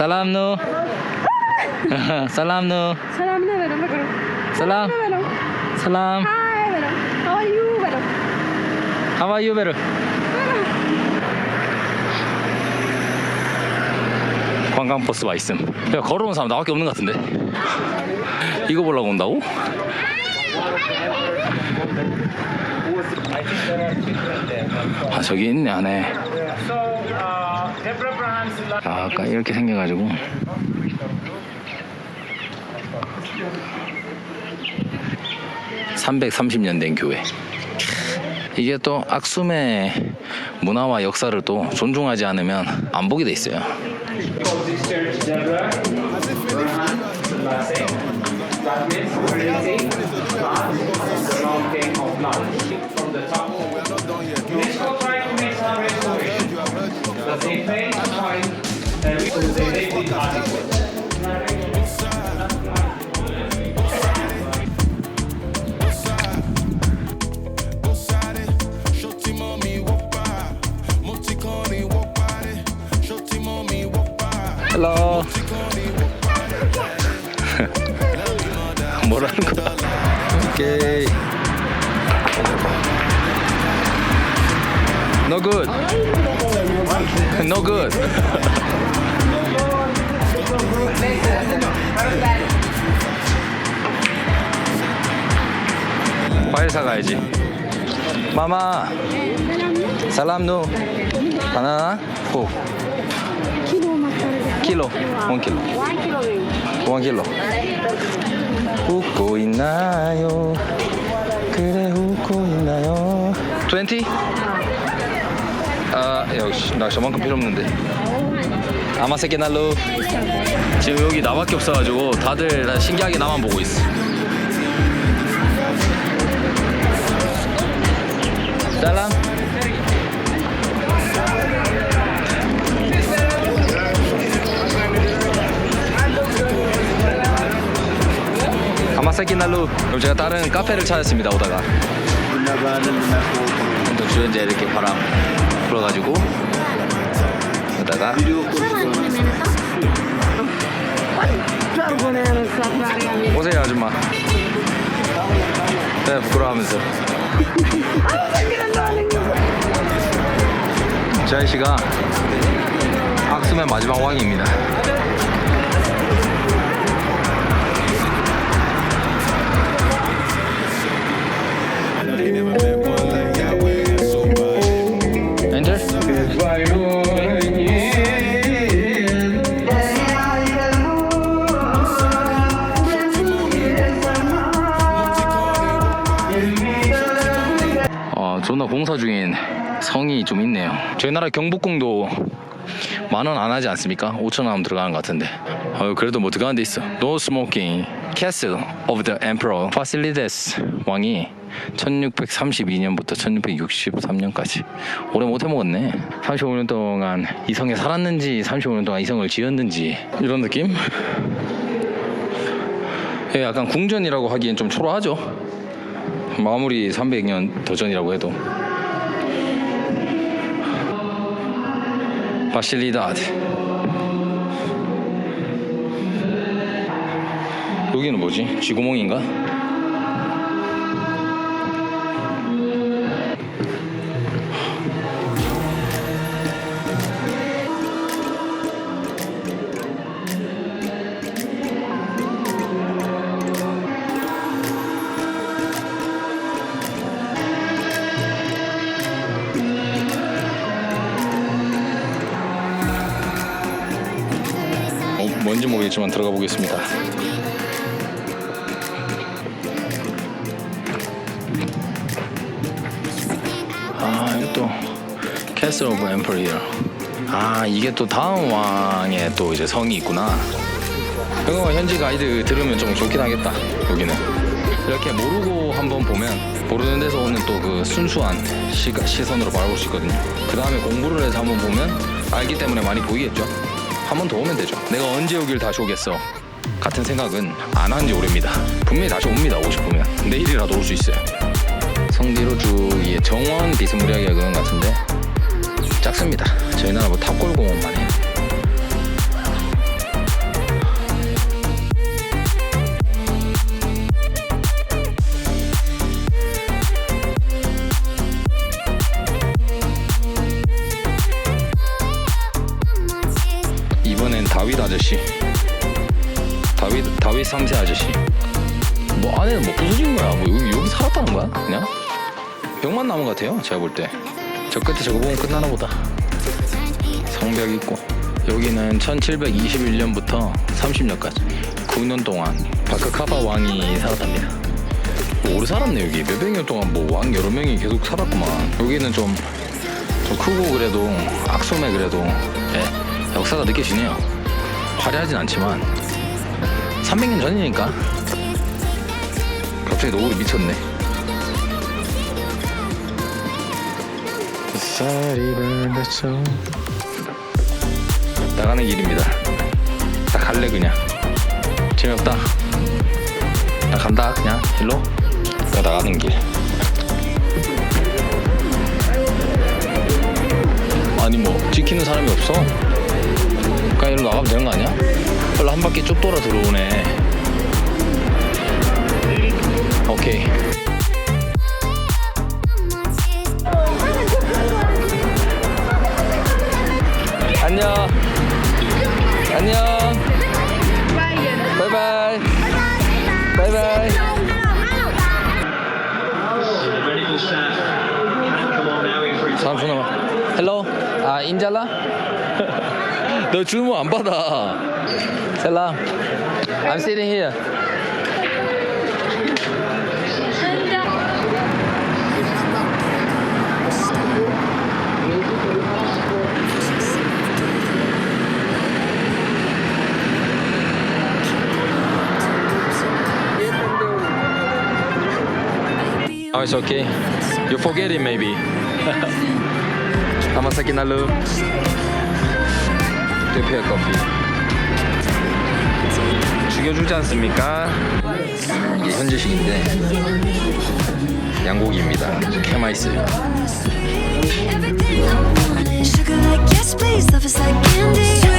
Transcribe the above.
살람 누. 살람 누. Salam madam. Madam. 살람. Madam. 살람. Hi madam. How are you madam? How are you, 베르? 관광 버스가 있음. 야 걸어온 사람 나밖에 없는 것 같은데. 이거 보려고 온다고? 아 저기 있네 안에. 아, 아까 이렇게 생겨가지고. (330년) 된 교회 이게 또 악숨의 문화와 역사를 또 존중하지 않으면 안 보게 돼 있어요. 헬로. No good. No good. 과일 사가야지. 마마. 살람 누. 바나나. makarga. 킬로. 원 킬로. 원 킬로. 웃고 있나요? 그래 웃고 있나요? 20? 아 역시 나 저만큼 필요 없는데. 아마 새끼 날로. 지금 여기 나밖에 없어가지고 다들 다 신기하게 나만 보고 있어. 살람? 아마 새끼 날로. 그럼 제가 다른 카페를 찾았습니다 오다가. 또 주연재 이렇게 바람 불어가지고 오다가 오세요 아줌마. 네 부끄러워하면서. 저 아저씨가 악수의 마지막 왕입니다. 엔 어, 존나 공사 중인 성이 좀 있네요. 저희 나라 경복궁도 만 원 안 하지 않습니까? 5천 원 들어가는 것 같은데. 어, 그래도 뭐 들어가는 데 있어. No smoking. Castle of the Emperor Fasilides 왕이 1632년부터 1663년까지 오래 못 해먹었네 35년 동안 이 성에 살았는지 35년 동안 이 성을 지었는지 이런 느낌? 예, 약간 궁전이라고 하기엔 좀 초라하죠 마무리 300년 더 전이라고 해도 바실리다드 여기는 뭐지? 쥐구멍인가? 모르겠지만 들어가 보겠습니다. 아, 이것도 캐슬 오브 엠퍼리어. 아, 이게 또 다음 왕의 또 이제 성이 있구나. 이거 현지 가이드 들으면 좀 좋긴 하겠다. 여기는 이렇게 모르고 한번 보면 모르는 데서 오는 또 그 순수한 시, 시선으로 바라볼 수 있거든요. 그 다음에 공부를 해서 한번 보면 알기 때문에 많이 보이겠죠. 한 번 더 오면 되죠. 내가 언제 여길 다시 오겠어? 같은 생각은 안 한 지 오래입니다. 분명히 다시 옵니다. 오고 싶으면 내일이라도 올 수 있어요. 쭉 이게 정원 비스무리하게 것 같은데 작습니다. 저희 나라 뭐 탑골공원만 해요. 다윗 아저씨. 다윗 다윗 3세 아저씨. 뭐 안에는 뭐 부서진 거야. 뭐 여기, 여기 살았다는 거야? 그냥? 벽만 남은 것 같아요 제가 볼 때. 저 끝에 저거 보면 끝나나 보다. 성벽 있고. 여기는 1721년부터 30년까지. 9년 동안 바크카바 왕이 살았답니다. 뭐 오래 살았네 여기. 몇백 년 동안 뭐 왕 여러 명이 계속 살았구만. 여기는 좀, 좀 크고 그래도 악소매 그래도 예, 역사가 느껴지네요 화려하진 않지만 300년 전이니까 갑자기 노을이 미쳤네. 나가는 길입니다. 딱 갈래 그냥. 재미없다. 나 간다 그냥. 일로. 나 나가는 길. 아니 뭐 지키는 사람이 없어 별로 한 바퀴 쭉 돌아 들어오네. 오케이. 안녕. 안녕. 바이바이. 바이바이. 와 헬로 아 인잘라? 너 주문 안 받아 Hello. I'm sitting here. Oh, it's okay. You forget it maybe. Hamasaki Nalu. Prepare coffee. 죽여주지 않습니까? 이게 현지식인데 양고기입니다. candy.